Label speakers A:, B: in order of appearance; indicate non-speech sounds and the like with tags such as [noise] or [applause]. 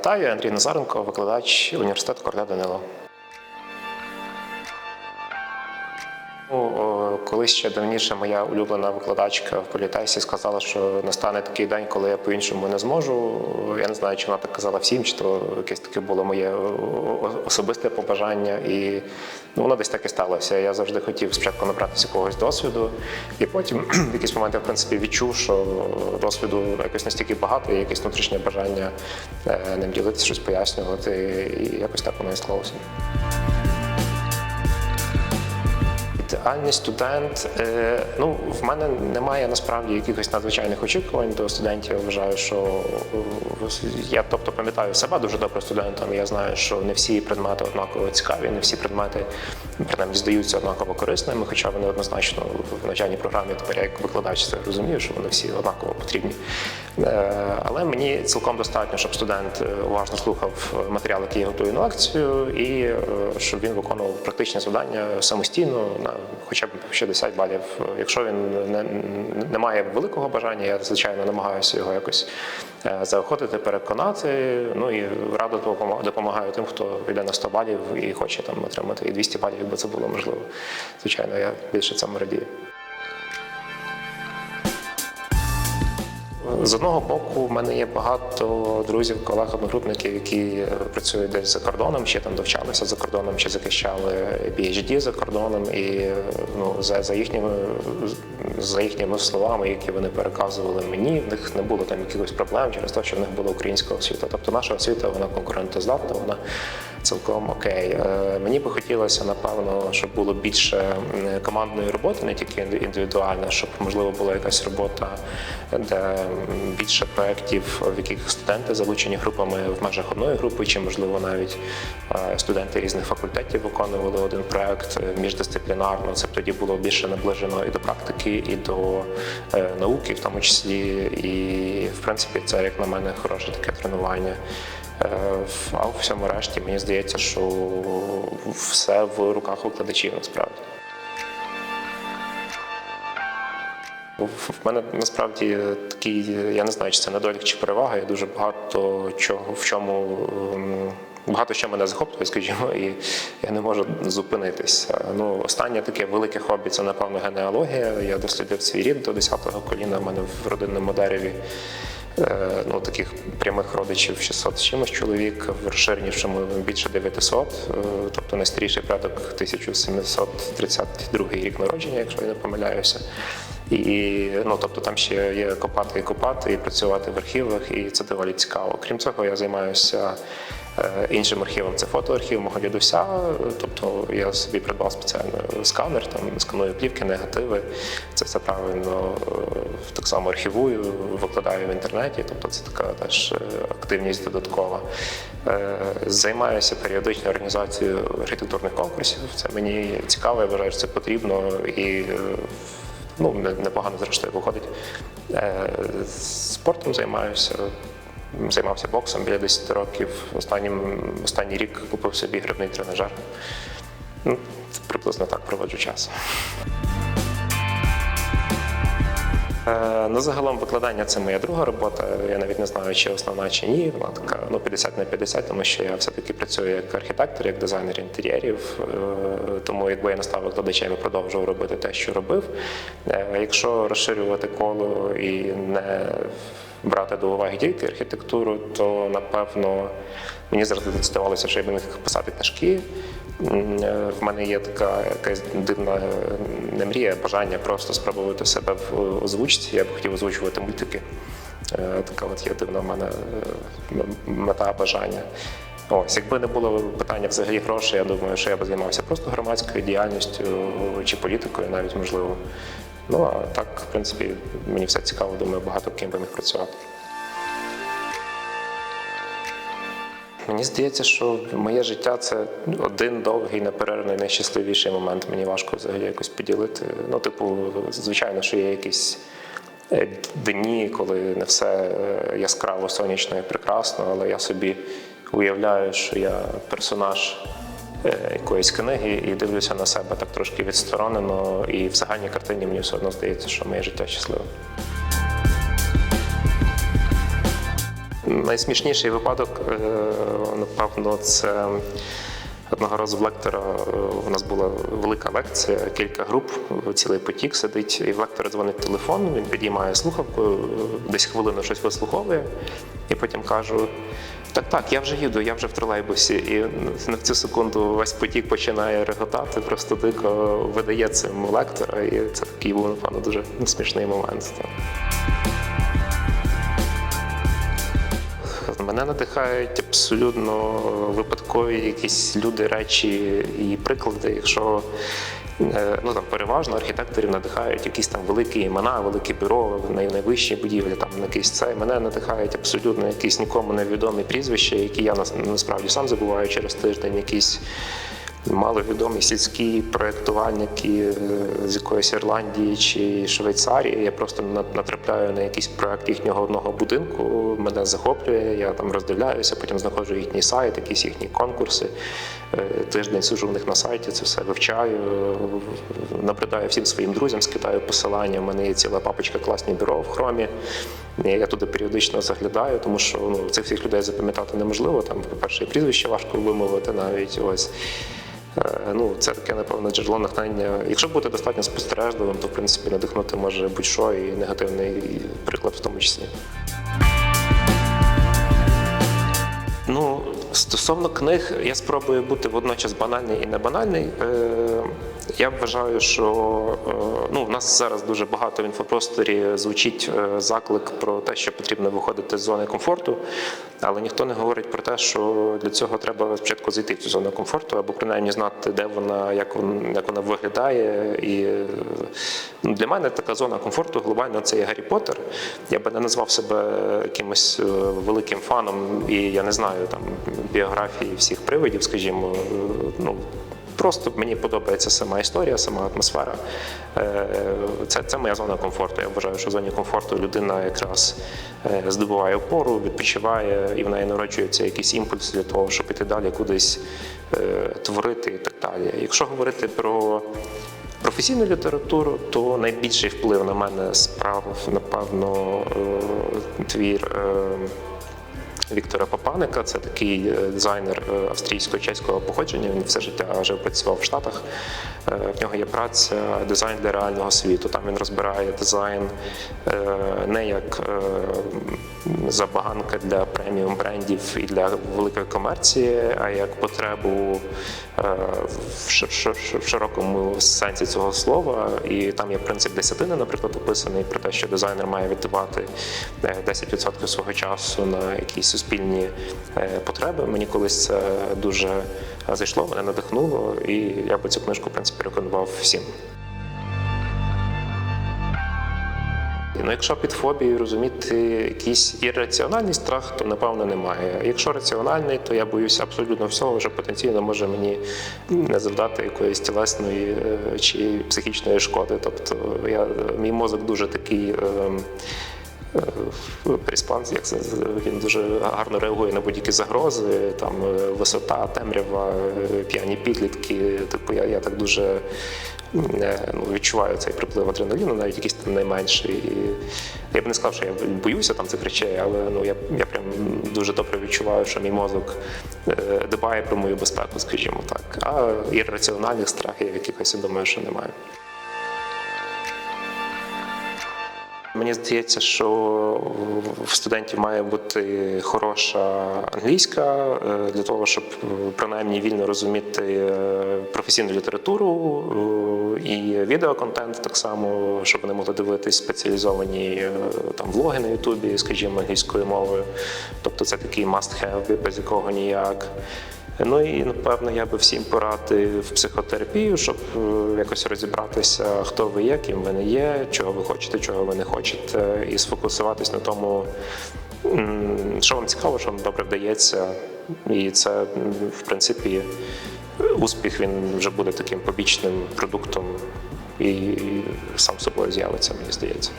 A: Вітаю, Андрій Назаренко, викладач університету Корда Данило. Колись ще давніше моя улюблена викладачка в політесі сказала, що настане такий день, коли я по-іншому не зможу. Я не знаю, чи вона так казала всім, чи то якесь таке було моє особисте побажання. І ну, воно десь так і сталося. Я завжди хотів спочатку набратися якогось досвіду, і потім [clears throat] в якийсь момент я в принципі відчув, що досвіду якось настільки багато, і якесь внутрішнє бажання е, ним ділитися, щось пояснювати, і якось так воно і склалося. Ідеальний студент. е, Ну, в мене немає насправді якихось надзвичайних очікувань до студентів. Я вважаю, що е, я тобто пам'ятаю себе дуже добре студентом. Я знаю, що не всі предмети однаково цікаві, не всі предмети принаймні здаються однаково корисними, хоча вони однозначно в навчальній програмі тепер як викладач це розумію, що вони всі однаково потрібні. Е, Але мені цілком достатньо, щоб студент уважно слухав матеріал, який я готую на лекцію, і щоб він виконував практичні завдання самостійно на хоча б 60 балів. Якщо він не, не має великого бажання, я звичайно намагаюся його якось е, заохотити, переконати. Ну і радо допома- допомагаю тим, хто йде на 100 балів і хоче там отримати і 200 балів, якби це було можливо. Звичайно, я більше цьому радію. З одного боку, в мене є багато друзів, колег, одногрупників, які е, працюють десь за кордоном, ще там довчалися за кордоном, чи захищали PhD за кордоном. І ну, за, за, їхніми, за їхніми словами, які вони переказували мені, в них не було там якихось проблем через те, що в них була українська освіта. Тобто наша освіта вона конкурентоздатна, вона цілком окей. Е, Мені би хотілося, напевно, щоб було більше командної роботи, не тільки інди- індивідуальна, щоб можливо була якась робота, де більше проєктів, в яких студенти залучені групами в межах одної групи, чи можливо навіть е, студенти різних факультетів виконували один проєкт е, міждисциплінарно. Це б тоді було більше наближено і до практики, і до науки, в тому числі. І в принципі, це як на мене хороше таке тренування. Е, в- А у всьому решті мені здається, що все в руках викладачів насправді. В мене насправді такий, я не знаю, чи це недолік чи перевага. Я дуже багато чого в чому ем, багато що мене захоплює, скажімо, і я не можу зупинитися. Ну, останнє таке велике хобі це, напевно, генеалогія. Я дослідив свій рід до 10-го коліна. У мене в родинному дереві ну, таких прямих родичів 600 з чимось чоловік, в розширенішому більше 900, е, тобто найстаріший предок 1732 рік народження, якщо я не помиляюся. І ну, тобто там ще є копати і копати, і працювати в архівах, і це доволі цікаво. Крім цього, я займаюся е, іншим архівом. Це фотоархів мого дідуся. Тобто я собі придбав спеціально сканер, там сканую плівки, негативи. Це все правильно е, так само архівую, викладаю в інтернеті. Тобто це така теж е, активність додаткова. Займаюся періодичною організацією архітектурних конкурсів. Це мені цікаво, я вважаю, що це потрібно і ну, непогано зрештою виходить. Е, Спортом займаюся. Займався боксом біля 10 років. Останнім, останній рік купив собі грибний тренажер. Ну, приблизно так проводжу час. Е, Ну, загалом викладання це моя друга робота. Я навіть не знаю, чи основна, чи ні. Вона така ну, 50 на 50, тому що я все-таки працюю як архітектор, як дизайнер інтер'єрів. Е, Тому якби я не став викладачем я продовжував робити те, що робив. Е, Якщо розширювати коло і не брати до уваги тільки архітектуру, то напевно мені завжди здавалося, що я би міг писати книжки. Е, В мене є така якась дивна е, не мрія, бажання просто спробувати себе в озвучці. Я б хотів озвучувати мультики. Е, Така от є дивна в мене е, мета бажання. Ось, якби не було питання взагалі грошей, я думаю, що я б займався просто громадською діяльністю чи політикою, навіть можливо. Ну а так, в принципі, мені все цікаво, думаю, багато ким би міг працювати. Мені здається, що моє життя це один довгий, неперервний, найщасливіший момент. Мені важко взагалі якось поділити. Ну, типу, звичайно, що є якісь е, дні, коли не все е, яскраво, сонячно і прекрасно, але я собі уявляю, що я персонаж якоїсь книги і дивлюся на себе так трошки відсторонено, і в загальній картині мені все одно здається, що моє життя щасливе. Найсмішніший випадок, е, напевно, це одного разу в лектора е, у нас була велика лекція, кілька груп, цілий потік сидить, і в лектора дзвонить телефон, він підіймає слухавку, е, десь хвилину щось вислуховує, і потім кажу. Так, так, я вже їду, я вже в тролейбусі. І на цю секунду весь потік починає реготати, просто дико видає цим лектора. І це такий був, напевно, дуже смішний момент. Мене надихають абсолютно випадкові якісь люди, речі і приклади. Якщо е, ну там переважно архітекторів надихають якісь там великі імена, великі бюро, най- найвищі будівлі, там якийсь це. Мене надихають абсолютно якісь нікому невідомі прізвища, які я нас- насправді сам забуваю через тиждень, якісь маловідомі сільські проєктувальники е, з якоїсь Ірландії чи Швейцарії. Я просто на- натрапляю на якийсь проект їхнього одного будинку. Мене захоплює, я там роздивляюся, потім знаходжу їхній сайт, якісь їхні конкурси. Е, Тиждень сижу в них на сайті, це все вивчаю, набридаю всім своїм друзям, скидаю посилання. У мене є ціла папочка класні бюро в хромі. Я туди періодично заглядаю, тому що ну, цих всіх людей запам'ятати неможливо. Там, по-перше, прізвище важко вимовити навіть ось. Е, Ну, це таке, напевно, джерело натхнення. Якщо бути достатньо спостережливим, то в принципі надихнути може будь-що і негативний приклад в тому числі. Ну, стосовно книг, я спробую бути водночас банальний і не банальний. Е, Я вважаю, що е, ну, в нас зараз дуже багато в інфопросторі звучить е, заклик про те, що потрібно виходити з зони комфорту, але ніхто не говорить про те, що для цього треба спочатку зайти в цю зону комфорту, або принаймні знати, де вона, як вона, як вона виглядає. І е, ну, для мене така зона комфорту глобально це є Гаррі Поттер. Я би не назвав себе якимось великим фаном, і я не знаю там біографії всіх привидів, скажімо. Ну, Просто мені подобається сама історія, сама атмосфера. Е, Це, це моя зона комфорту. Я вважаю, що в зоні комфорту людина якраз е, здобуває опору, відпочиває, і в неї народжується якийсь імпульс для того, щоб іти далі кудись е, творити і так далі. Якщо говорити про професійну літературу, то найбільший вплив на мене справив, напевно, твір. Віктора Папаника. Це такий е, дизайнер е, австрійсько-чеського походження. Він все життя жив працював в Штатах. Е, В нього є праця дизайн для реального світу. Там він розбирає дизайн не як забаганка для преміум брендів і для великої комерції, а як потребу в шир- шир- в широкому сенсі цього слова. І там є принцип десятини, наприклад, описаний про те, що дизайнер має віддавати е, 10% свого часу на якісь суспільні е, потреби. Мені колись це дуже зайшло, мене надихнуло, і я би цю книжку в принципі рекомендував всім. Ну, якщо під фобією розуміти якийсь ірраціональний страх, то напевно немає. Якщо раціональний, то я боюся абсолютно всього, що потенційно може мені не завдати якоїсь тілесної е, чи психічної шкоди. Тобто я, мій мозок дуже такий. е, Респонс, як це він дуже гарно реагує на будь-які загрози, там е, висота, темрява, е, п'яні підлітки. Типу, я, я так дуже е, ну, відчуваю цей приплив адреналіну, навіть якийсь там найменший. І я б не сказав, що я боюся там цих речей, але ну я, я прям дуже добре відчуваю, що мій мозок е, дбає про мою безпеку, скажімо так. А ірраціональних страхів якихось я думаю, що немає. Мені здається, що в студентів має бути хороша англійська е, для того, щоб е, принаймні вільно розуміти е, професійну літературу і відеоконтент так само, щоб вони могли дивитись спеціалізовані там влоги на Ютубі, скажімо, англійською мовою. Тобто це такий must-have, без якого ніяк. Ну і напевно я би всім порадив психотерапію, щоб е, якось розібратися, хто ви є, ким ви не є, чого ви хочете, чого ви не хочете, і сфокусуватись на тому, що вам цікаво, що вам добре вдається. І це, в принципі, успіх він вже буде таким побічним продуктом і сам собою з'явиться, мені здається.